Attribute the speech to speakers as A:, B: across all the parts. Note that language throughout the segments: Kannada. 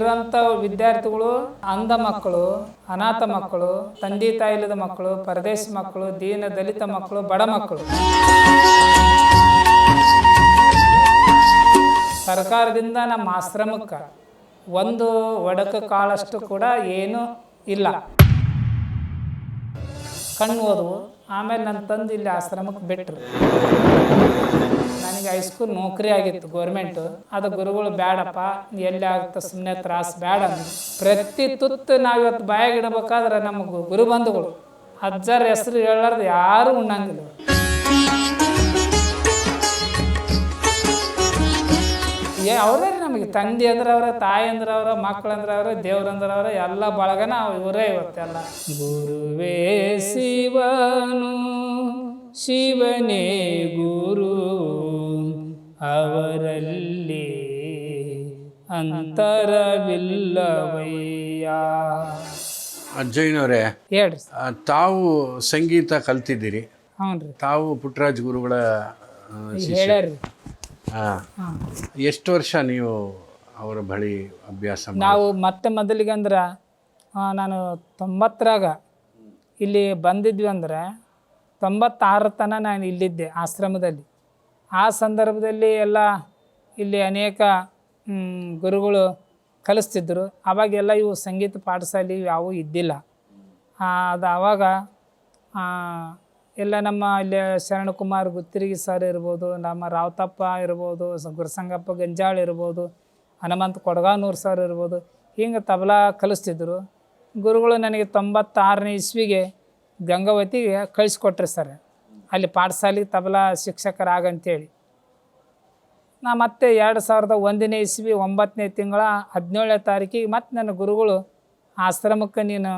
A: ಇರೋಂಥ ವಿದ್ಯಾರ್ಥಿಗಳು, ಅಂಧ ಮಕ್ಕಳು, ಅನಾಥ ಮಕ್ಕಳು, ತಂದೆ ತಾಯಿ ಇಲ್ಲದ ಮಕ್ಕಳು, ಪರದೇಶ ಮಕ್ಕಳು, ದೀನ ದಲಿತ ಮಕ್ಕಳು, ಬಡ ಮಕ್ಕಳು. ಸರ್ಕಾರದಿಂದ ನಮ್ಮ ಆಶ್ರಮಕ್ಕೆ ಒಂದು ಒಡಕ ಕಾಳಷ್ಟು ಕೂಡ ಏನೂ ಇಲ್ಲ. ಕಣ್ಣು ಓದವು ಆಮೇಲೆ ನನ್ನ ತಂದು ಇಲ್ಲಿ ಆಶ್ರಮಕ್ಕೆ ಬಿಟ್ಟರು ನನಗೆ ಹೈಸ್ಕೂಲ್ ನೌಕರಿ ಆಗಿತ್ತು ಗೌರ್ಮೆಂಟು ಅದು ಗುರುಗಳು ಬೇಡಪ್ಪ ಎಲ್ಲಿ ಆಗುತ್ತೆ ಸುಮ್ಮನೆ ತ್ರಾಸ ಬೇಡ. ಪ್ರತಿ ತುತ್ತು ನಾವಿವತ್ತು ಬಾಯಾಗಿಡಬೇಕಾದ್ರೆ ನಮ್ಮ ಗುರು ಬಂಧುಗಳು. ಅಜ್ಜರ ಹೆಸರು ಹೇಳಾರ್ದು ಯಾರು ಉಣ್ಣಂಗಿಲ್ಲ. ಏ, ಅವರೇ ನಮಗೆ. ತಂದೆ ಅಂದ್ರೆ ಅವರ ತಾಯಿ ಅಂದ್ರೆ ಅವರ ಮಕ್ಕಳು ಅಂದ್ರೆ ಅವರ ದೇವ್ರು ಅಂದ್ರೆ ಅವರ ಎಲ್ಲ ಬಳಗನ ಇವರೇ ಇವತ್ತೆಲ್ಲ. ಗುರುವೇ ಶಿವನು, ಶಿವನೇ ಗುರು. ಅವರಲ್ಲಿ ಅಂತರವಿಲ್ಲವಯ್ಯ.
B: ಅಜ್ಜಯ್ಯನವರೇ
A: ಹೇಳ್ರಿ
B: ಆ, ತಾವು ಸಂಗೀತ ಕಲ್ತಿದ್ದೀರಿ.
A: ಹ್ಞೂ ರೀ
B: ತಾವು ಪುಟ್ಟರಾಜ್ ಗುರುಗಳ ಎಷ್ಟು ವರ್ಷ ನೀವು ಅವರ ಬಳಿ ಅಭ್ಯಾಸ
A: ನಾವು ಮತ್ತೆ ಮೊದಲಿಗೆ ಅಂದ್ರೆ ನಾನು ತೊಂಬತ್ತರಾಗ ಇಲ್ಲಿ ಬಂದಿದ್ವಿ ಅಂದ್ರೆ ತೊಂಬತ್ತಾರ ತನಕ ನಾನು ಇಲ್ಲಿದ್ದೆ ಆಶ್ರಮದಲ್ಲಿ. ಆ ಸಂದರ್ಭದಲ್ಲಿ ಎಲ್ಲ ಇಲ್ಲಿ ಅನೇಕ ಗುರುಗಳು ಕಲಿಸ್ತಿದ್ರು. ಆವಾಗೆಲ್ಲ ಇವು ಸಂಗೀತ ಪಾಠಶಾಲೆ ಯಾವೂ ಇದ್ದಿಲ್ಲ. ಅದು ಆವಾಗ ಎಲ್ಲ ನಮ್ಮ ಇಲ್ಲಿ ಶರಣಕುಮಾರ್ ಗುತ್ತಿರಿಗಿ ಸರ್ ಇರ್ಬೋದು, ನಮ್ಮ ರಾವತಪ್ಪ ಇರ್ಬೋದು ಗುರುಸಂಗಪ್ಪ ಗಂಜಾಳ್ ಇರ್ಬೋದು, ಹನುಮಂತ ಕೊಡಗಾನೂರ್ ಸರ್ ಇರ್ಬೋದು, ಹಿಂಗೆ ತಬಲಾ ಕಲಿಸ್ತಿದ್ರು. ಗುರುಗಳು ನನಗೆ ತೊಂಬತ್ತಾರನೇ ಇಸ್ವಿಗೆ ಗಂಗಾವತಿಗೆ ಕಳಿಸ್ಕೊಟ್ರಿ ಸರ್. ಅಲ್ಲಿ ಪಾಠಶಾಲೆ ತಬಲಾ ಶಿಕ್ಷಕರಾಗಂತೇಳಿ ನಾ ಮತ್ತೆ ಎರಡು ಸಾವಿರದ ಒಂದನೇ ಇಸ್ವಿ ಒಂಬತ್ತನೇ ತಿಂಗಳ ಹದಿನೇಳನೇ ತಾರೀಕಿಗೆ ಮತ್ತೆ ನನ್ನ ಗುರುಗಳು ಆಶ್ರಮಕ್ಕೆ ನೀನು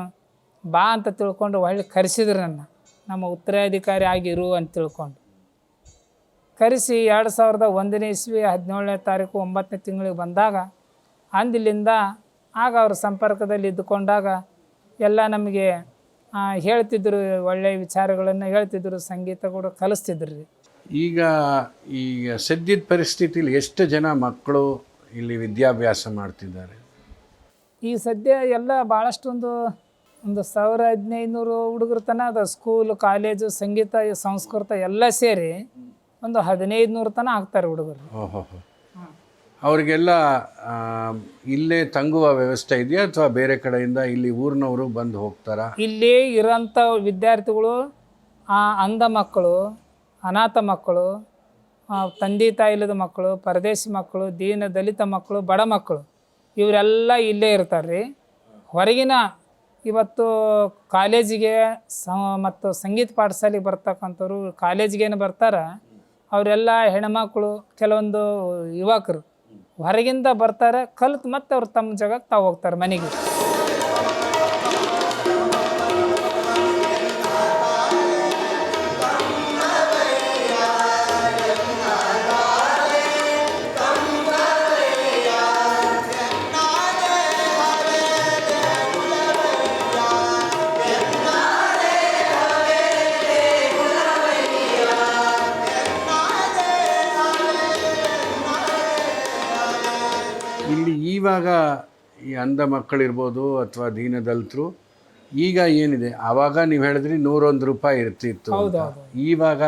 A: ಬಾ ಅಂತ ತಿಳ್ಕೊಂಡು ಒಳ್ಳೆ ಕರೆಸಿದ್ರು ನನ್ನ. ನಮ್ಮ ಉತ್ತರಾಧಿಕಾರಿ ಆಗಿರು ಅಂತ ತಿಳ್ಕೊಂಡು. ಕರೆಸಿ ಎರಡು ಸಾವಿರದ ಒಂದನೇ ಇಸ್ವಿ ಹದಿನೇಳನೇ ತಾರೀಕು ಒಂಬತ್ತನೇ ತಿಂಗಳಿಗೆ ಬಂದಾಗ ಅಂದಿಲ್ಲಿಂದ ಆಗ ಅವ್ರ ಸಂಪರ್ಕದಲ್ಲಿ ಇದ್ದುಕೊಂಡಾಗ ಎಲ್ಲ ನಮಗೆ ಹೇಳ್ತಿದ್ರು ಒಳ್ಳೆಯ ವಿಚಾರಗಳನ್ನು ಹೇಳ್ತಿದ್ರು ಸಂಗೀತ ಕೂಡ ಕಲಿಸ್ತಿದ್ರು ರೀ.
B: ಈಗ ಈಗ ಸದ್ಯದ ಪರಿಸ್ಥಿತಿಲಿ ಎಷ್ಟು ಜನ ಮಕ್ಕಳು ಇಲ್ಲಿ ವಿದ್ಯಾಭ್ಯಾಸ ಮಾಡ್ತಿದ್ದಾರೆ?
A: ಈ ಸದ್ಯ ಎಲ್ಲ ಭಾಳಷ್ಟೊಂದು ಒಂದು ಸಾವಿರ ಹದಿನೈದುನೂರು ಹುಡುಗರ ತನ ಅದು ಸ್ಕೂಲ್ ಕಾಲೇಜು ಸಂಗೀತ ಸಂಸ್ಕೃತ ಎಲ್ಲ ಸೇರಿ ಒಂದು ಹದಿನೈದು ನೂರು ತನ ಆಗ್ತಾರೆ ಹುಡುಗರು.
B: ಓಹೋ ಅವರಿಗೆಲ್ಲ ಇಲ್ಲೇ ತಂಗುವ ವ್ಯವಸ್ಥೆ ಇದೆಯಾ ಅಥವಾ ಬೇರೆ ಕಡೆಯಿಂದ ಇಲ್ಲಿ ಊರಿನವರು ಬಂದು ಹೋಗ್ತಾರಾ?
A: ಇಲ್ಲಿ ಇರೋಂಥ ವಿದ್ಯಾರ್ಥಿಗಳು ಅಂಧ ಮಕ್ಕಳು, ಅನಾಥ ಮಕ್ಕಳು ತಂದೆ ತಾಯಿ ಇಲ್ಲದ ಮಕ್ಕಳು, ಪರದೇಶಿ ಮಕ್ಕಳು, ದೀನ ದಲಿತ ಮಕ್ಕಳು, ಬಡ ಮಕ್ಕಳು, ಇವರೆಲ್ಲ ಇಲ್ಲೇ ಇರ್ತಾರೆ ರೀ ಹೊರಗಿನ ಇವತ್ತು ಕಾಲೇಜಿಗೆ ಸ, ಮತ್ತು ಸಂಗೀತ ಪಾಠಶಾಲೆಗೆ ಬರ್ತಕ್ಕಂಥವ್ರು ಕಾಲೇಜಿಗೇನು ಬರ್ತಾರೆ, ಅವರೆಲ್ಲ ಹೆಣ್ಮಕ್ಳು, ಕೆಲವೊಂದು ಯುವಕರು ಹೊರಗಿಂದ ಬರ್ತಾರೆ ಕಲ್ತು ಮತ್ತೆ ಅವ್ರು ತಮ್ಮ ಜಾಗಕ್ಕೆ ತಾವು ಹೋಗ್ತಾರೆ ಮನೆಗೆ.
B: ಇಲ್ಲಿ ಈವಾಗ ಈ ಅಂಧ ಮಕ್ಕಳಿರ್ಬೋದು ಅಥವಾ ದೀನದಲಿತರು ಈಗ ಏನಿದೆ? ಆವಾಗ ನೀವು ಹೇಳಿದ್ರಿ ನೂರೊಂದು ರೂಪಾಯಿ ಇರ್ತಿತ್ತು ಇವಾಗ.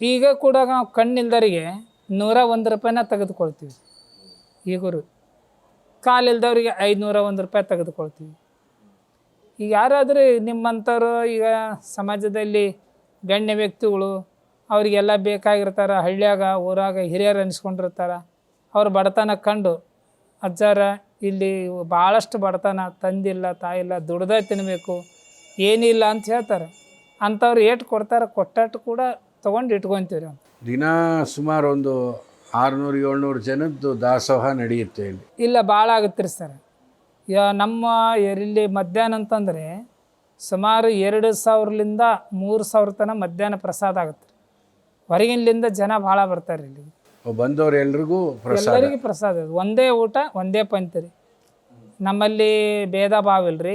A: ಈಗ ಕೂಡ ನಾವು ಕಣ್ಣಿಲ್ದವರಿಗೆ ನೂರ ಒಂದು ರೂಪಾಯಿನ ತೆಗೆದುಕೊಳ್ತೀವಿ. ಈಗರು. ಕಾಲಿಲ್ದವ್ರಿಗೆ ಐದುನೂರ ಒಂದು ರೂಪಾಯಿ ತೆಗೆದುಕೊಳ್ತೀವಿ. ಈಗ ಯಾರಾದರೂ ನಿಮ್ಮಂಥವ್ರು ಈಗ ಸಮಾಜದಲ್ಲಿ ಗಣ್ಯ ವ್ಯಕ್ತಿಗಳು ಅವರಿಗೆಲ್ಲ ಬೇಕಾಗಿರ್ತಾರೆ ಹಳ್ಳಿಯಾಗ ಊರಾಗ ಹಿರಿಯರು ಅನಿಸ್ಕೊಂಡಿರ್ತಾರೆ ಅವ್ರ ಬಡತನ ಕಂಡು ಅಜ್ಜಾರ ಇಲ್ಲಿ ಭಾಳಷ್ಟು ಬಡತನ ತಂದಿಲ್ಲ ತಾಯಿಲ್ಲ ದುಡ್ದ ತಿನ್ನಬೇಕು ಏನಿಲ್ಲ ಅಂತ ಹೇಳ್ತಾರೆ. ಅಂಥವ್ರು ಏಟು ಕೊಡ್ತಾರೆ ಕೊಟ್ಟಟ್ಟು ಕೂಡ ತೊಗೊಂಡು ಇಟ್ಕೊತೀವಿ ರೀ
B: ದಿನ ಸುಮಾರು ಒಂದು ಆರುನೂರು ಏಳ್ನೂರು ಜನದ್ದು ದಾಸೋಹ ನಡೆಯುತ್ತೆ ಇಲ್ಲಿ.
A: ಇಲ್ಲ ಭಾಳ ಆಗುತ್ತೆ ರೀ ಸರ್ ನಮ್ಮ ಇಲ್ಲಿ ಮಧ್ಯಾಹ್ನ ಅಂತಂದರೆ ಸುಮಾರು ಎರಡು ಸಾವಿರಲಿಂದ ಮೂರು ಸಾವಿರ ತನಕ ಮಧ್ಯಾಹ್ನ ಪ್ರಸಾದ ಆಗುತ್ತೆ. ಹೊರಗಿನಿಂದ ಜನ ಭಾಳ ಬರ್ತಾರೆ ಇಲ್ಲಿ.
B: ಬಂದವ್ರು ಎಲ್ರಿಗೂ ಪ್ರಸಾದ.
A: ಎಲ್ಲರಿಗೂ ಪ್ರಸಾದ. ಒಂದೇ ಊಟ ಒಂದೇ ಪಂಕ್ತಿ ರೀ. ನಮ್ಮಲ್ಲಿ ಭೇದ ಭಾವ ಇಲ್ರಿ.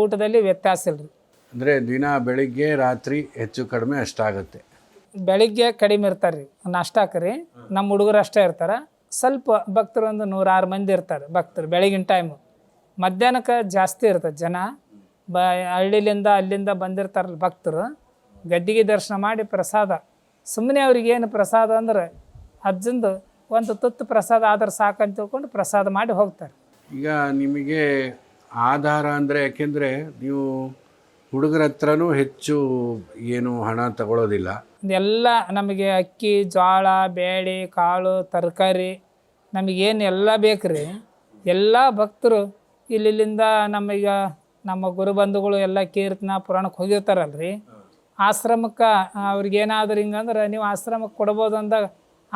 A: ಊಟದಲ್ಲಿ ವ್ಯತ್ಯಾಸ ಇಲ್ರಿ.
B: ಅಂದರೆ ದಿನ ಬೆಳಿಗ್ಗೆ ರಾತ್ರಿ ಹೆಚ್ಚು ಕಡಿಮೆ ಅಷ್ಟಾಗುತ್ತೆ
A: ಬೆಳಿಗ್ಗೆ ಕಡಿಮೆ ಇರ್ತಾರೆ ರೀ ನಾಷ್ಟಾಕ ರೀ ನಮ್ಮ ಹುಡುಗರು ಅಷ್ಟೇ ಇರ್ತಾರೆ. ಸ್ವಲ್ಪ ಭಕ್ತರು ಒಂದು ನೂರಾರು ಮಂದಿ ಇರ್ತಾರೆ ಭಕ್ತರು ಬೆಳಗಿನ ಟೈಮು ಮಧ್ಯಾಹ್ನಕ್ಕೆ ಜಾಸ್ತಿ ಇರ್ತದೆ ಜನ. ಬ ಹಳ್ಳಿಲಿಂದ ಅಲ್ಲಿಂದ ಬಂದಿರ್ತಾರಲ್ಲ ಭಕ್ತರು. ಗದ್ದಿಗೆ ದರ್ಶನ ಮಾಡಿ ಪ್ರಸಾದ. ಸುಮ್ಮನೆ ಅವ್ರಿಗೆ ಏನು ಪ್ರಸಾದ ಅಂದ್ರೆ ಅಜ್ಜಂದು ಒಂದು ತುತ್ತು ಪ್ರಸಾದ ಆದ್ರೆ ಸಾಕಂತ ತಿಳ್ಕೊಂಡು ಪ್ರಸಾದ ಮಾಡಿ ಹೋಗ್ತಾರೆ.
B: ಈಗ ನಿಮಗೆ ಆಧಾರ ಅಂದರೆ ಯಾಕೆಂದರೆ ನೀವು ಹುಡುಗರ ಹತ್ರನೂ ಹೆಚ್ಚು ಏನು ಹಣ ತಗೊಳ್ಳೋದಿಲ್ಲ
A: ಎಲ್ಲ ನಮಗೆ ಅಕ್ಕಿ ಜೋಳ ಬೇಳೆ ಕಾಳು ತರಕಾರಿ ನಮಗೇನು ಎಲ್ಲ ಬೇಕು ರೀ ಎಲ್ಲ ಭಕ್ತರು ಇಲ್ಲಿಂದ ನಮಗ ನಮ್ಮ ಗುರುಬಂಧುಗಳು ಎಲ್ಲ ಕೀರ್ತನ ಪುರಾಣಕ್ಕೆ ಹೋಗಿರ್ತಾರಲ್ರಿ. ಆಶ್ರಮಕ್ಕೆ ಅವ್ರಿಗೇನಾದ್ರೂ ಹಿಂಗಂದ್ರೆ ನೀವು ಆಶ್ರಮಕ್ಕೆ ಕೊಡ್ಬೋದು ಅಂದಾಗ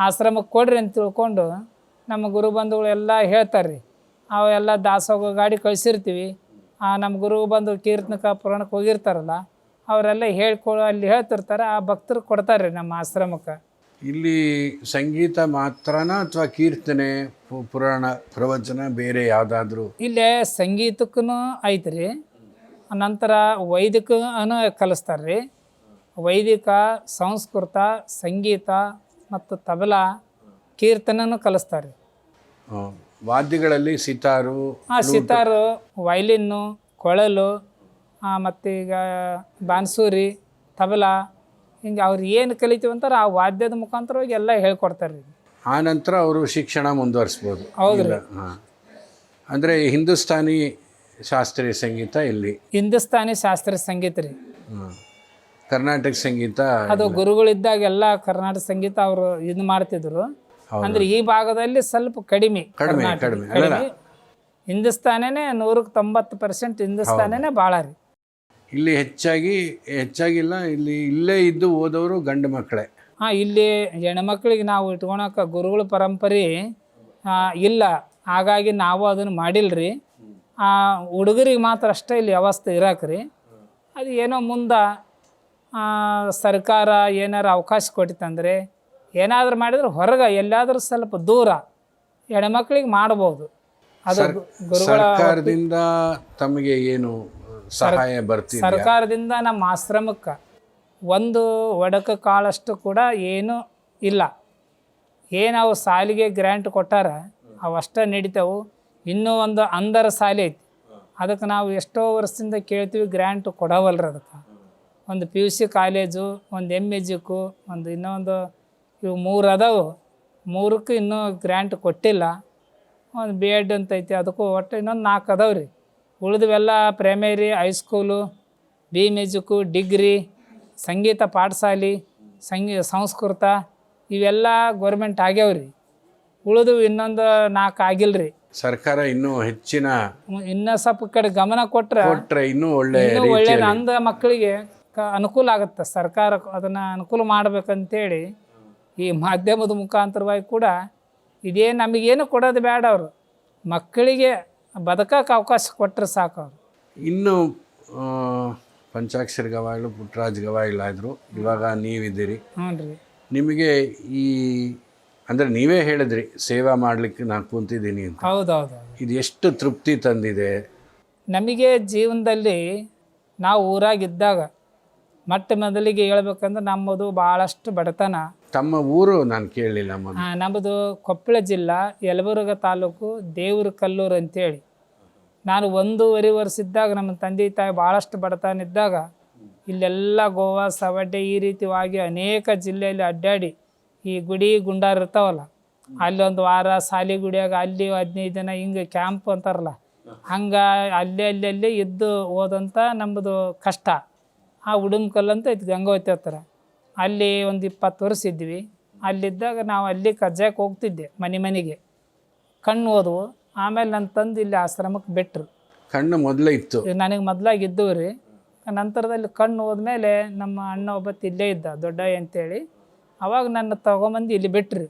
A: ಆಶ್ರಮಕ್ಕೆ ಕೊಡ್ರಿ ಅಂತ ತಿಳ್ಕೊಂಡು ನಮ್ಮ ಗುರುಬಂಧುಗಳು ಎಲ್ಲ ಹೇಳ್ತಾರೆ ರೀ ಅವೆಲ್ಲ ದಾಸೋಗ ಗಾಡಿ ಕಳಿಸಿರ್ತೀವಿ. ನಮ್ಮ ಗುರು ಬಂಧು ಕೀರ್ತನಕ ಪುರಾಣಕ್ಕೆ ಹೋಗಿರ್ತಾರಲ್ಲ ಅವರೆಲ್ಲ ಹೇಳ್ಕೊ ಅಲ್ಲಿ ಹೇಳ್ತಿರ್ತಾರೆ ಆ ಭಕ್ತರು ಕೊಡ್ತಾರೆ ರೀ ನಮ್ಮ ಆಶ್ರಮಕ್ಕೆ.
B: ಇಲ್ಲಿ ಸಂಗೀತ ಮಾತ್ರನಾ ಅಥವಾ ಕೀರ್ತನೆ ಪುರಾಣ ಪ್ರವಚನ ಬೇರೆ ಯಾವುದಾದ್ರೂ?
A: ಇಲ್ಲೇ ಸಂಗೀತಕ್ಕೂ ಐತ್ರಿ. ನಂತರ ವೈದಿಕನೂ ಕಲಿಸ್ತಾರೆ ರೀ ವೈದಿಕ ಸಂಸ್ಕೃತ ಸಂಗೀತ ಮತ್ತು ತಬಲಾ ಕೀರ್ತನೂ ಕಲಿಸ್ತಾರೆ.
B: ವಾದ್ಯಗಳಲ್ಲಿ ಸಿತಾರು
A: ಆ ಸಿತಾರು ವೈಲಿನ್ನು ಕೊಳಲು ಮತ್ತು ಈಗ ಬಾನ್ಸೂರಿ ತಬಲಾ ಹಿಂಗೆ ಅವ್ರು ಏನು ಕಲಿತೀವಿ ಅಂತಾರೆ ಆ ವಾದ್ಯದ ಮುಖಾಂತರವಾಗಿ ಎಲ್ಲ ಹೇಳ್ಕೊಡ್ತಾರೆ ರೀ
B: ಆ ನಂತರ ಅವರು ಶಿಕ್ಷಣ ಮುಂದುವರಿಸ್ಬೋದು.
A: ಹೌದ್ರಿ.
B: ಹಾಂ. ಅಂದರೆ ಹಿಂದೂಸ್ತಾನಿ ಶಾಸ್ತ್ರೀಯ ಸಂಗೀತ ಇಲ್ಲಿ.
A: ಹಿಂದೂಸ್ತಾನಿ ಶಾಸ್ತ್ರೀಯ ಸಂಗೀತ ರೀ.
B: ಹಾಂ ಕರ್ನಾಟಕ ಸಂಗೀತ
A: ಅದು ಗುರುಗಳಿದ್ದಾಗ ಎಲ್ಲ ಕರ್ನಾಟಕ ಸಂಗೀತ ಅವರು ಇದು ಮಾಡ್ತಿದ್ರು. ಅಂದ್ರೆ ಈ ಭಾಗದಲ್ಲಿ ಸ್ವಲ್ಪ ಕಡಿಮೆ
B: ಕಡಿಮೆ. ಕಡಿಮೆ.
A: ಹಿಂದೂಸ್ತಾನೇ ನೂರಕ್ಕೆ ತೊಂಬತ್ತು ಪರ್ಸೆಂಟ್ ಹಿಂದೂಸ್ತಾನೇ ಭಾಳ ರೀ.
B: ಇಲ್ಲಿ ಹೆಚ್ಚಾಗಿ ಹೆಚ್ಚಾಗಿಲ್ಲ ಇಲ್ಲಿ ಇಲ್ಲೇ ಇದ್ದು ಓದೋರು ಗಂಡು ಮಕ್ಕಳೇ.
A: ಹಾಂ ಇಲ್ಲಿ ಹೆಣ್ಮಕ್ಳಿಗೆ ನಾವು ಇಟ್ಕೊಳಕ ಗುರುಗಳ ಪರಂಪರೆ ಇಲ್ಲ. ಹಾಗಾಗಿ ನಾವು ಅದನ್ನು ಮಾಡಿಲ್ರಿ. ಆ ಹುಡುಗರಿಗೆ ಮಾತ್ರ ಅಷ್ಟೇ ಇಲ್ಲಿ ವ್ಯವಸ್ಥೆ ಇರಾಕ್ರಿ ಅದು ಏನೋ ಮುಂದೆ ಸರ್ಕಾರ ಏನಾರ ಅವಕಾಶ ಕೊಟ್ಟಿತ್ತಂದರೆ ಏನಾದರೂ ಮಾಡಿದ್ರೆ ಹೊರಗೆ ಎಲ್ಲಾದರೂ ಸ್ವಲ್ಪ ದೂರ ಹೆಣ್ಮಕ್ಳಿಗೆ ಮಾಡ್ಬೋದು. ಅದು ಗುರುಗಳ
B: ಸರ್ಕಾರದಿಂದ ತಮಗೆ ಏನು ಸಹಾಯ ಬರ್ತೀವಿ
A: ಸರ್ಕಾರದಿಂದ ನಮ್ಮ ಆಶ್ರಮಕ್ಕೆ ಒಂದು ಒಡಕ ಕಾಳಷ್ಟು ಕೂಡ ಏನು ಇಲ್ಲ. ಏನು ಅವು ಸಾಲಿಗೆ ಗ್ರ್ಯಾಂಟ್ ಕೊಟ್ಟಾರ ಅವಷ್ಟೇ ನಡೀತಾವು. ಇನ್ನೂ ಒಂದು ಅಂದರ ಸಾಲಿ ಐತಿ. ಅದಕ್ಕೆ ನಾವು ಎಷ್ಟೋ ವರ್ಷದಿಂದ ಕೇಳ್ತೀವಿ ಗ್ರ್ಯಾಂಟ್ ಕೊಡವಲ್ರಿ ಅದಕ್ಕೆ. ಒಂದು ಪಿ ಯು ಸಿ ಕಾಲೇಜು ಒಂದು ಎಂ ಎಜಿಕು ಒಂದು ಇನ್ನೊಂದು ಇವು ಮೂರು ಅದಾವು. ಮೂರಕ್ಕೂ ಇನ್ನೂ ಗ್ರ್ಯಾಂಟ್ ಕೊಟ್ಟಿಲ್ಲ. ಒಂದು ಬಿ ಎಡ್ ಅಂತ ಐತಿ ಅದಕ್ಕೂ ಒಟ್ಟು ಇನ್ನೊಂದು ನಾಲ್ಕು ಅದಾವೆ ರೀ. ಉಳಿದವೆಲ್ಲ primary high school B music degree ಸಂಗೀತ ಪಾಠಶಾಲೆ ಸಂಗೀ ಸಂಸ್ಕೃತ ಇವೆಲ್ಲ ಗೌರ್ಮೆಂಟ್ ಆಗ್ಯಾವ ರೀ. ಉಳಿದು ಇನ್ನೊಂದು ನಾಲ್ಕು ಆಗಿಲ್ಲ ರೀ.
B: ಸರ್ಕಾರ ಇನ್ನೂ ಹೆಚ್ಚಿನ
A: ಇನ್ನೂ ಸ್ವಲ್ಪ ಕಡೆ ಗಮನ ಕೊಟ್ರೆ
B: ಕೊಟ್ರೆ ಇನ್ನೂ ಒಳ್ಳೆ
A: ಒಳ್ಳೆ ಅಂಧ ಮಕ್ಕಳಿಗೆ ಅನುಕೂಲ ಆಗುತ್ತೆ. ಸರ್ಕಾರ ಅದನ್ನು ಅನುಕೂಲ ಮಾಡ್ಬೇಕಂತೇಳಿ ಈ ಮಾಧ್ಯಮದ ಮುಖಾಂತರವಾಗಿ ಕೂಡ ಇದೇ ನಮಗೇನು ಕೊಡೋದು ಬೇಡ ಅವರು. ಮಕ್ಕಳಿಗೆ ಬದುಕಕ್ಕೆ ಅವಕಾಶ ಕೊಟ್ಟರೆ ಸಾಕು ಅವರು.
B: ಇನ್ನು ಪಂಚಾಕ್ಷರಿ ಗವಾಯಿಲು ಪುಟ್ಟರಾಜ್ ಗವಾಯಿಲಾದರು ಇವಾಗ ನೀವಿದ್ದೀರಿ.
A: ಹ್ಞೂ ರೀ
B: ನಿಮಗೆ ಈ ಅಂದರೆ ನೀವೇ ಹೇಳಿದ್ರಿ ಸೇವಾ ಮಾಡಲಿಕ್ಕೆ ನಾನು ಕುಂತಿದ್ದೀನಿ ಅಂತ.
A: ಹೌದೌದು.
B: ಇದು ಎಷ್ಟು ತೃಪ್ತಿ ತಂದಿದೆ?
A: ನಮಗೆ ಜೀವನದಲ್ಲಿ ನಾವು ಊರಾಗಿದ್ದಾಗ ಮೊಟ್ಟ ಮೊದಲಿಗೆ ಹೇಳ್ಬೇಕಂದ್ರೆ ನಮ್ಮದು ಭಾಳಷ್ಟು ಬಡತನ.
B: ತಮ್ಮ ಊರು ನಾನು ಕೇಳಲಿಲ್ಲ
A: ನಮ್ಮದು ಕೊಪ್ಪಳ ಜಿಲ್ಲಾ ಯಲಬುರ್ಗ ತಾಲೂಕು ದೇವ್ರ ಕಲ್ಲೂರು ಅಂತೇಳಿ. ನಾನು ಒಂದೂವರೆ ವರ್ಷ ಇದ್ದಾಗ ನಮ್ಮ ತಂದೆ ತಾಯಿ ಭಾಳಷ್ಟು ಬಡತನ ಇದ್ದಾಗ ಇಲ್ಲೆಲ್ಲ ಗೋವಾ ಸವಡ್ಡೆ ಈ ರೀತಿಯಾಗಿ ಅನೇಕ ಜಿಲ್ಲೆಯಲ್ಲಿ ಅಡ್ಡಾಡಿ ಈ ಗುಡಿ ಗುಂಡಾರ ಇರ್ತಾವಲ್ಲ ಅಲ್ಲಿ ಒಂದು ವಾರ ಸಾಲಿ ಗುಡಿಯಾಗ ಅಲ್ಲಿ ಹದಿನೈದು ದಿನ ಹಿಂಗೆ ಕ್ಯಾಂಪ್ ಅಂತಾರಲ್ಲ ಹಂಗೆ ಅಲ್ಲೇ ಅಲ್ಲೇ ಅಲ್ಲೇ ಇದ್ದು ಹೋದಂಥ ನಮ್ಮದು ಕಷ್ಟ. ಆ ಉಡುಮ್ಕಲ್ ಅಂತ ಇತ್ತು ಗಂಗಾವತಿ ಹತ್ರ. ಅಲ್ಲಿ ಒಂದು ಇಪ್ಪತ್ತು ವರ್ಷ ಇದ್ವಿ. ಅಲ್ಲಿದ್ದಾಗ ನಾವು ಅಲ್ಲಿ ಕಜ್ಜಾಕೆ ಹೋಗ್ತಿದ್ದೆ ಮನೆ ಮನೆಗೆ. ಕಣ್ಣು ಓದು ಆಮೇಲೆ ನನ್ನ ತಂದು ಇಲ್ಲಿ ಆಶ್ರಮಕ್ಕೆ ಬಿಟ್ಟರು
B: ಕಣ್ಣು ಮೊದಲೇ ಇತ್ತು.
A: ನನಗೆ ಮೊದಲಾಗಿ ಇದ್ದವು ರೀ. ನಂತರದಲ್ಲಿ ಕಣ್ಣು ಹೋದ್ಮೇಲೆ ನಮ್ಮ ಅಣ್ಣ ಒಬ್ಬ ಇಲ್ಲೇ ಇದ್ದ ದೊಡ್ಡ ಅಂತೇಳಿ. ಅವಾಗ ನನ್ನ ತಗೊಂಬಂದು ಇಲ್ಲಿ ಬಿಟ್ರು.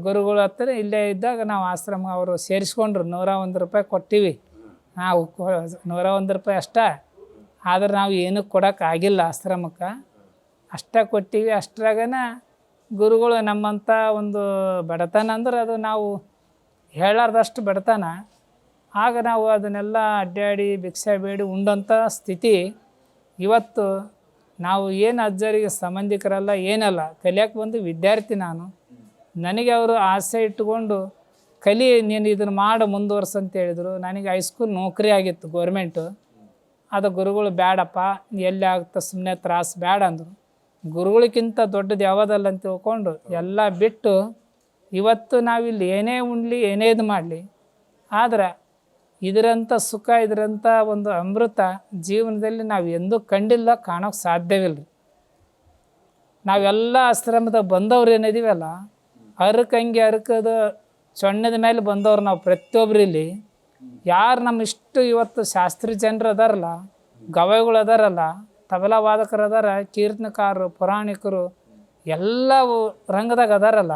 A: ಗುರುಗಳು ಹತ್ತಿರ ಇಲ್ಲೇ ಇದ್ದಾಗ ನಾವು ಆಶ್ರಮ ಅವರು ಸೇರಿಸ್ಕೊಂಡ್ರು. ನೂರ ಒಂದು ರೂಪಾಯಿ ಕೊಟ್ಟಿವಿ. ನಾವು ನೂರ ಒಂದು ರೂಪಾಯಿ ಅಷ್ಟೇ. ಆದ್ರೆ ನಾವು ಏನೂ ಕೊಡೋಕ್ಕಾಗಿಲ್ಲ ಆಶ್ರಮಕ್ಕೆ. ಅಷ್ಟೇ ಕೊಟ್ಟಿವಿ, ಅಷ್ಟ್ರಾಗನ ಗುರುಗಳು ನಮ್ಮಂಥ ಒಂದು ಬಡತನ ಅಂದ್ರೆ ಅದು ನಾವು ಹೇಳಾರ್ದಷ್ಟು ಬಡತನ. ಆಗ ನಾವು ಅದನ್ನೆಲ್ಲ ಅಡ್ಡಾಡಿ ಭಿಕ್ಷೆ ಬೇಡಿ ಉಂಡಂಥ ಸ್ಥಿತಿ ಇವತ್ತು ನಾವು ಏನು ಅಜ್ಜರಿಗೆ ಸಂಬಂಧಿಕರಲ್ಲ, ಏನಲ್ಲ. ಕಲಿಯೋಕೆ ಬಂದು ವಿದ್ಯಾರ್ಥಿ ನಾನು. ನನಗೆ ಅವರು ಆಸೆ ಇಟ್ಟುಕೊಂಡು ಕಲಿ ನೀನು ಇದನ್ನು ಮಾಡಿ ಮುಂದುವರ್ಸಂತ ಹೇಳಿದರು. ನನಗೆ ಹೈಸ್ಕೂಲ್ ನೌಕರಿ ಆಗಿತ್ತು ಗೋರ್ಮೆಂಟು. ಅದು ಗುರುಗಳು ಬೇಡಪ್ಪ ಎಲ್ಲಿ ಆಗ್ತಾ ಸುಮ್ಮನೆ ತ್ರಾಸು ಬೇಡ ಅಂದರು. ಗುರುಗಳಿಗಿಂತ ದೊಡ್ಡದು ಯಾವುದಲ್ಲ ಅಂತ ತಿಳ್ಕೊಂಡು ಎಲ್ಲ ಬಿಟ್ಟು ಇವತ್ತು ನಾವಿಲ್ಲಿ ಏನೇ ಉಣ್ಲಿ, ಏನೇ ಇದು ಮಾಡಲಿ, ಆದ್ರೆ ಇದರಂಥ ಸುಖ ಇದರಂಥ ಒಂದು ಅಮೃತ ಜೀವನದಲ್ಲಿ ನಾವು ಎಂದೂ ಕಂಡಿಲ್ಲ ಕಾಣೋಕ್ಕೆ ಸಾಧ್ಯವಿಲ್ಲ ನಾವೆಲ್ಲ ಆಶ್ರಮದ ಬಂದವ್ರು ಏನಿದೀವಲ್ಲ, ಅರಕಂಗೆ ಅರಕದ ಸೊಣ್ಣದ ಮೇಲೆ ಬಂದವ್ರು ನಾವು ಪ್ರತಿಯೊಬ್ರು ಇಲ್ಲಿ. ಯಾರು ನಮ್ಮ ಇಷ್ಟು ಇವತ್ತು ಶಾಸ್ತ್ರಿ ಜನರು ಅದಾರಲ್ಲ, ಗವಾಯಿಗಳು ಅದಾರಲ್ಲ, ತಬಲಾ ವಾದಕರು ಅದಾರ ಕೀರ್ತನಕಾರರು ಪುರಾಣಿಕರು ಎಲ್ಲ ರಂಗದಾಗ ಅದಾರಲ್ಲ.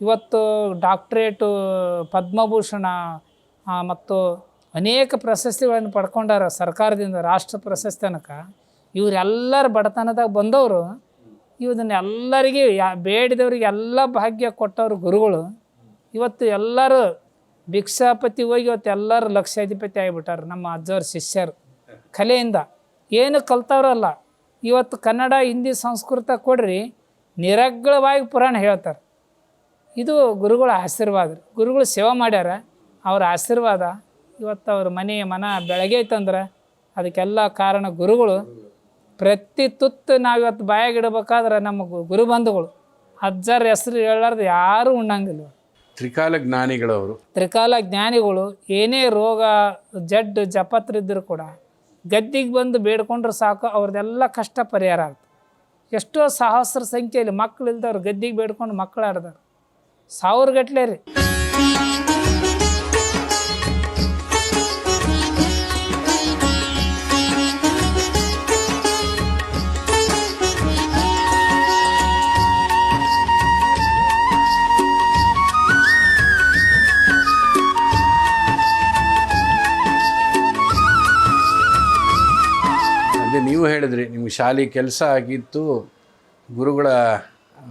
A: ಇವತ್ತು ಡಾಕ್ಟ್ರೇಟು ಪದ್ಮಭೂಷಣ ಮತ್ತು ಅನೇಕ ಪ್ರಶಸ್ತಿಗಳನ್ನು ಪಡ್ಕೊಂಡಾರ ಸರ್ಕಾರದಿಂದ, ರಾಷ್ಟ್ರ ಪ್ರಶಸ್ತಿ ತನಕ. ಇವರೆಲ್ಲರ ಬಡತನದಾಗ ಬಂದವರು ಇವದನ್ನ ಎಲ್ಲರಿಗೆ ಯಾ ಬೇಡಿದವ್ರಿಗೆ ಎಲ್ಲ ಭಾಗ್ಯ ಕೊಟ್ಟವ್ರು ಗುರುಗಳು. ಇವತ್ತು ಎಲ್ಲರೂ ಭಿಕ್ಷಾಪತಿ ಹೋಗಿ ಇವತ್ತು ಎಲ್ಲರೂ ಲಕ್ಷಾಧಿಪತಿ ಆಗಿಬಿಟ್ಟಾರೆ ನಮ್ಮ ಅಜ್ಜವ್ರ ಶಿಷ್ಯರು. ಕಲೆಯಿಂದ. ಏನು ಕಲ್ತವ್ರಲ್ಲ. ಇವತ್ತು ಕನ್ನಡ, ಹಿಂದಿ, ಸಂಸ್ಕೃತ ಕೊಡ್ರಿ, ನಿರಗ್ಗಳವಾಗಿ ಪುರಾಣ ಹೇಳ್ತಾರೆ. ಇದು ಗುರುಗಳ ಆಶೀರ್ವಾದ. ಗುರುಗಳು ಸೇವೆ ಮಾಡ್ಯಾರ. ಅವ್ರ ಆಶೀರ್ವಾದ ಇವತ್ತು ಅವ್ರ ಮನೆ, ಮನ ಬೆಳಗೈತಂದ್ರೆ ಅದಕ್ಕೆಲ್ಲ ಕಾರಣ ಗುರುಗಳು. ಪ್ರತಿ ತುತ್ತು ನಾವಿವತ್ತು ಬಾಯಾಗಿಡ್ಬೇಕಾದ್ರೆ ನಮ್ಮ ಗುರು ಗುರುಬಂಧುಗಳು ಅಜ್ಜರ ಹೆಸರು ಹೇಳಾರ್ದು ಯಾರೂ ಉಣ್ಣಂಗಿಲ್ಲ.
B: ತ್ರಿಕಾಲ ಜ್ಞಾನಿಗಳವರು.
A: ತ್ರಿಕಾಲ ಜ್ಞಾನಿಗಳು ಏನೇ ರೋಗ, ಜಡ್ಡು, ಜಪತ್ರ ಇದ್ದರೂ ಕೂಡ ಗದ್ದಿಗೆ ಬಂದು ಬೇಡ್ಕೊಂಡ್ರೆ ಸಾಕು, ಅವ್ರದ್ದೆಲ್ಲ ಕಷ್ಟ ಪರಿಹಾರ ಆಗ್ತದೆ ಎಷ್ಟೋ ಸಹಸ್ರ ಸಂಖ್ಯೆಯಲ್ಲಿ ಮಕ್ಕಳು ಗದ್ದಿಗೆ ಬೇಡ್ಕೊಂಡು ಮಕ್ಕಳು ಆಡ್ದವ್ರು ಸಾವಿರ ಗಟ್ಟಲೆ ರೀ.
B: ಶಾಲೆ ಕೆಲಸ ಆಗಿತ್ತು. ಗುರುಗಳ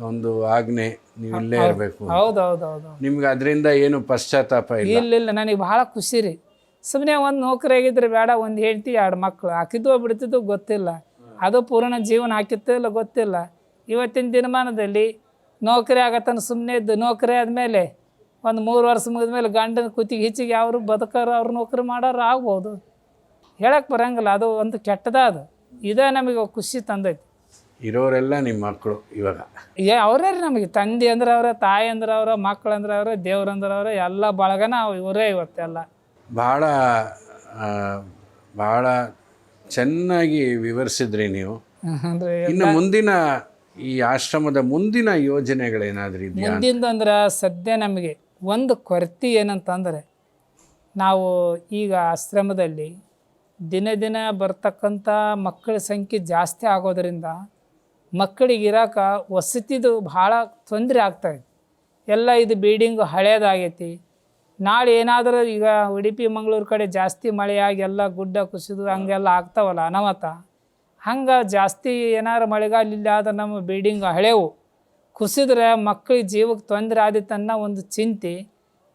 B: ಒಂದು ಆಜ್ಞೆ ನೀವು ಇಲ್ಲೇ ಇರಬೇಕು
A: ಹೌದು ಹೌದು ಹೌದು
B: ನಿಮ್ಗೆ ಅದರಿಂದ ಏನು ಪಶ್ಚಾತ್ತಾಪ ಇಲ್ಲ?
A: ಇಲ್ಲ ಇಲ್ಲ. ನನಗೆ ಬಹಳ ಖುಷಿ ರೀ. ಸುಮ್ಮನೆ ಒಂದು ನೌಕರಿ ಆಗಿದ್ರೆ ಬೇಡ ಒಂದು ಹೆಂಡ್ತಿ ಎರಡು ಮಕ್ಕಳು ಹಾಕಿದ್ವು ಬಿಡ್ತಿದ್ದು ಗೊತ್ತಿಲ್ಲ. ಅದು ಪೂರ್ಣ ಜೀವನ ಹಾಕಿತ್ತೋ ಇಲ್ಲ ಗೊತ್ತಿಲ್ಲ. ಇವತ್ತಿನ ದಿನಮಾನದಲ್ಲಿ ನೌಕರಿ ಆಗತ್ತನ ಸುಮ್ಮನೆ ಇದ್ದು ನೌಕರಿ ಆದಮೇಲೆ ಒಂದು ಮೂರು ವರ್ಷ ಮುಗಿದ್ಮೇಲೆ ಗಂಡನ ಕುತ್ತಿಗೆ ಹೆಚ್ಚಿಗೆ ಅವರು ಬದುಕೋರು ಅವ್ರು ನೌಕರಿ ಮಾಡೋರು ಆಗ್ಬೋದು. ಹೇಳಕ್ಕೆ ಬರೋಂಗಿಲ್ಲ. ಅದು ಒಂದು ಕೆಟ್ಟದ ಅದು. ಇದೇ ನಮಗೆ ಖುಷಿ ತಂದೈತಿ.
B: ಇರೋರೆಲ್ಲ ನಿಮ್ಮ ಮಕ್ಕಳು ಇವಾಗ.
A: ಏ ಅವರೇ ರೀ ನಮಗೆ? ತಂದೆ ಅಂದ್ರೆ ಅವರ ತಾಯಿ ಅಂದ್ರೆ ಅವರ ಮಕ್ಕಳು ಅಂದ್ರೆ ಅವ್ರ ದೇವ್ರಂದ್ರೆ ಅಂದ್ರೆ ಅವರೇ ಎಲ್ಲ ಬಳಗನ ಇವರೇ ಇವತ್ತೆಲ್ಲ.
B: ಭಾಳ ಭಾಳ ಚೆನ್ನಾಗಿ ವಿವರಿಸಿದ್ರಿ ನೀವು.
A: ಅಂದ್ರೆ
B: ಇನ್ನು ಮುಂದಿನ ಈ ಆಶ್ರಮದ ಮುಂದಿನ ಯೋಜನೆಗಳೇನಾದ್ರೂ ಇದೆಯಾ?
A: ಮುಂದಿಂದು ಅಂದ್ರೆ ಸದ್ಯ ನಮಗೆ ಒಂದು ಕೊರತೆ ಏನಂತಂದರೆ ನಾವು ಈಗ ಆಶ್ರಮದಲ್ಲಿ ದಿನ ದಿನ ಬರ್ತಕ್ಕಂಥ ಮಕ್ಕಳ ಸಂಖ್ಯೆ ಜಾಸ್ತಿ ಆಗೋದರಿಂದ ಮಕ್ಕಳಿಗೆ ಇರಾಕ ವಸತಿದು ಭಾಳ ತೊಂದರೆ ಆಗ್ತಾಯಿದೆ ಎಲ್ಲ ಇದು ಬಿಲ್ಡಿಂಗು ಹಳೇದಾಗೈತಿ. ನಾಳೆ ಏನಾದರೂ ಈಗ ಉಡುಪಿ, ಮಂಗಳೂರು ಕಡೆ ಜಾಸ್ತಿ ಮಳೆಯಾಗಿ ಎಲ್ಲ ಗುಡ್ಡ ಕುಸಿದು ಹಂಗೆಲ್ಲ ಆಗ್ತಾವಲ್ಲ ಅನಾಹುತ. ಹಂಗೆ ಜಾಸ್ತಿ ಏನಾರು ಮಳೆಗಾಲ ಇಲ್ಲ ಆದ್ರೆ ನಮ್ಮ ಬಿಲ್ಡಿಂಗ್ ಹಳೆವು. ಕುಸಿದ್ರೆ ಮಕ್ಕಳಿಗೆ ಜೀವಕ್ಕೆ ತೊಂದರೆ ಆದಿತ್ತನ್ನೋ ಒಂದು ಚಿಂತೆ.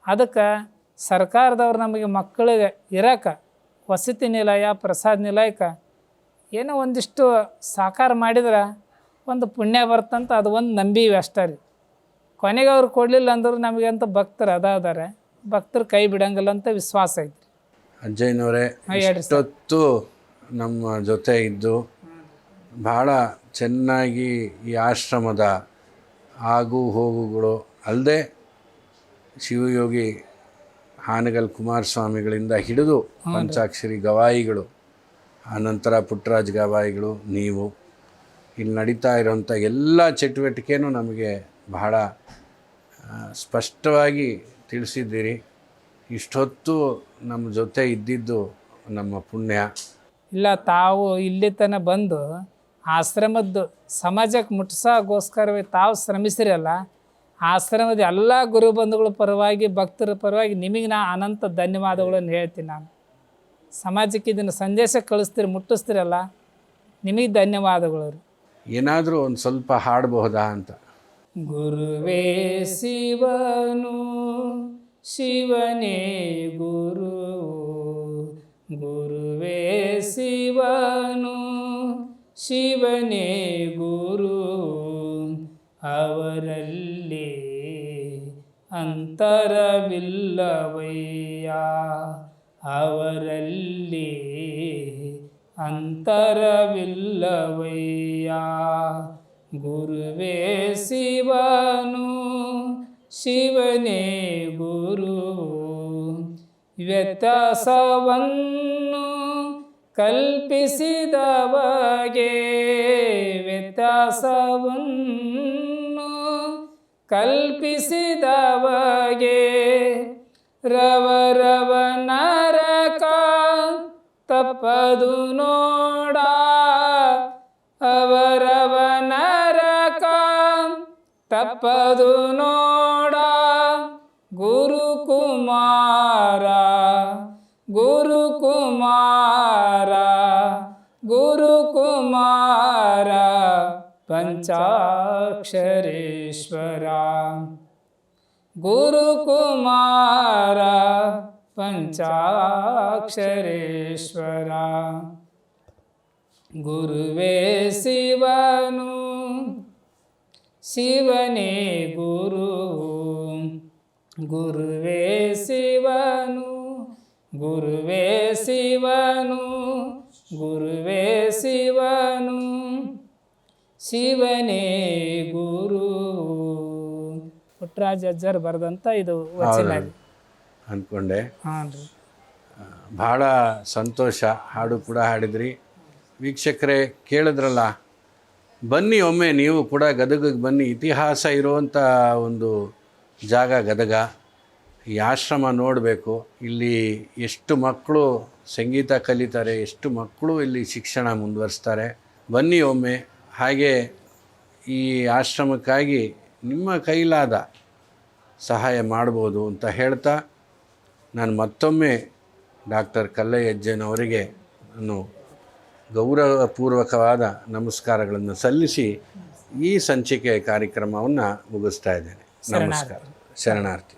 A: ಅದಕ್ಕೆ ಸರ್ಕಾರದವ್ರು ನಮಗೆ ಮಕ್ಕಳಿಗೆ ಇರಕ್ಕೆ ವಸತಿ ನಿಲಯ ಪ್ರಸಾದ ನಿಲಯಕ್ಕೆ ಏನೋ ಒಂದಿಷ್ಟು ಸಾಕಾರ ಮಾಡಿದ್ರೆ ಒಂದು ಪುಣ್ಯ ಬರ್ತಂತ ಅದು ಒಂದು ನಂಬೀವಿ ಅಷ್ಟೇ ರೀ. ಕೊನೆಗೆ ಅವ್ರು ಕೊಡಲಿಲ್ಲ ಅಂದ್ರೆ ನಮಗಂತ ಭಕ್ತರು ಅದಾದಾರೆ ಭಕ್ತರು ಕೈ ಬಿಡಂಗಿಲ್ಲ ಅಂತ ವಿಶ್ವಾಸ ಐತಿ
B: ಅಜ್ಜಯ್ಯನವರೇ ಎಷ್ಟೊತ್ತು ನಮ್ಮ ಜೊತೆ ಇದ್ದು ಭಾಳ ಚೆನ್ನಾಗಿ ಈ ಆಶ್ರಮದ ಆಗು ಹೋಗುಗಳು ಅಲ್ಲದೆ ಶಿವಯೋಗಿ ಹಾನಗಲ್ ಕುಮಾರಸ್ವಾಮಿಗಳಿಂದ ಹಿಡಿದು ಪಂಚಾಕ್ಷರಿ ಗವಾಯಿಗಳು ಆನಂತರ ಪುಟ್ಟರಾಜ್ ಗವಾಯಿಗಳು, ನೀವು. ಇಲ್ಲಿ ನಡೀತಾ ಇರೋಂಥ ಎಲ್ಲ ಚಟುವಟಿಕೆನೂ ನಮಗೆ ಬಹಳ ಸ್ಪಷ್ಟವಾಗಿ ತಿಳಿಸಿದ್ದೀರಿ. ಇಷ್ಟೊತ್ತು ನಮ್ಮ ಜೊತೆ ಇದ್ದಿದ್ದು ನಮ್ಮ ಪುಣ್ಯ.
A: ಇಲ್ಲ, ತಾವು ಇಲ್ಲಿ ತನಕ ಬಂದು ಆಶ್ರಮದ್ದು ಸಮಾಜಕ್ಕೆ ಮುಟ್ಟಿಸೋಗೋಸ್ಕರವೇ ತಾವು ಶ್ರಮಿಸಿರಲ್ಲ ಆಶ್ರಮದ ಎಲ್ಲ ಗುರು ಬಂಧುಗಳ ಪರವಾಗಿ ಭಕ್ತರ ಪರವಾಗಿ ನಿಮಗೆ ನಾ ಅನಂತ ಧನ್ಯವಾದಗಳನ್ನು ಹೇಳ್ತೀನಿ ನಾನು. ಸಮಾಜಕ್ಕೆ ಇದನ್ನು ಸಂದೇಶ ಕಳಿಸ್ತೀರಿ ಮುಟ್ಟಿಸ್ತೀರಲ್ಲ ನಿಮಗೆ ಧನ್ಯವಾದಗಳು ರೀ.
B: ಏನಾದರೂ ಒಂದು ಸ್ವಲ್ಪ ಹಾಡಬಹುದಾ ಅಂತ?
A: ಗುರುವೇ ಶಿವನು ಶಿವನೇ ಗುರು ಗುರುವೇ ಶಿವನು ಶಿವನೇ ಗುರು ಅವರಲ್ಲಿ ಅಂತರವಿಲ್ಲವಯ್ಯ. ಅವರಲ್ಲಿ ಅಂತರವಿಲ್ಲವಯ್ಯ. ಗುರುವೇ ಶಿವನು ಶಿವನೇ ಗುರು. ವ್ಯತ್ಯಾಸವನ್ನು ಕಲ್ಪಿಸಿದವಗೆ ವ್ಯತ್ಯಾಸವನ್ನು ಕಲ್ಪಿಸಿದವಗೆ ರವ ರವ ನರಕ ತಪ್ಪದು ನೋಡ ಅವರವ ನರಕ ತಪ್ಪದು ನೋಡ ಗುರುಕುಮಾರ ಪಂಚಾಕ್ಷರೇಶ್ವರ ಗುರುಕುಮಾರ ಪಂಚಾಕ್ಷರೇಶ್ವರ ಗುರುವೇ ಶಿವನು ಶಿವನೇ ಗುರು ಗುರುವೇ ಶಿವನು ಗುರುವೇ ಶಿವನು ಗುರುವೇ ಶಿವನು ಶಿವನೇ ಗುರು. ಪುಟ್ಟರಾಜ ಅಜ್ಜರ್ ಬರೆದಂತ ಇದು ವಚನ
B: ಅಂದ್ಕೊಂಡೆ.
A: ಹಾಂ ರೀ.
B: ಭಾಳ ಸಂತೋಷ ಹಾಡು ಕೂಡ ಹಾಡಿದ್ರಿ. ವೀಕ್ಷಕರೇ ಕೇಳಿದ್ರಲ್ಲ ಬನ್ನಿ ಒಮ್ಮೆ ನೀವು ಕೂಡ ಗದಗಗೆ ಬನ್ನಿ. ಇತಿಹಾಸ ಇರುವಂಥ ಒಂದು ಜಾಗ ಗದಗ. ಈ ಆಶ್ರಮ ನೋಡಬೇಕು. ಇಲ್ಲಿ ಎಷ್ಟು ಮಕ್ಕಳು ಸಂಗೀತ ಕಲಿತಾರೆ ಎಷ್ಟು ಮಕ್ಕಳು ಇಲ್ಲಿ ಶಿಕ್ಷಣ ಮುಂದುವರಿಸ್ತಾರೆ. ಬನ್ನಿ ಒಮ್ಮೆ ಹಾಗೆ ಈ ಆಶ್ರಮಕ್ಕಾಗಿ ನಿಮ್ಮ ಕೈಲಾದ ಸಹಾಯ ಮಾಡ್ಬೋದು ಅಂತ ಹೇಳ್ತಾ ನಾನು ಮತ್ತೊಮ್ಮೆ ಡಾಕ್ಟರ್ ಕಲ್ಲಯ್ಯಜ್ಜನವರಿಗೆ ನಾನು ಗೌರವಪೂರ್ವಕವಾದ ನಮಸ್ಕಾರಗಳನ್ನು ಸಲ್ಲಿಸಿ ಈ ಸಂಚಿಕೆ ಕಾರ್ಯಕ್ರಮವನ್ನು ಮುಗಿಸ್ತಾ ಇದ್ದೇನೆ. ನಮಸ್ಕಾರ. ಶರಣಾರ್ಥಿ.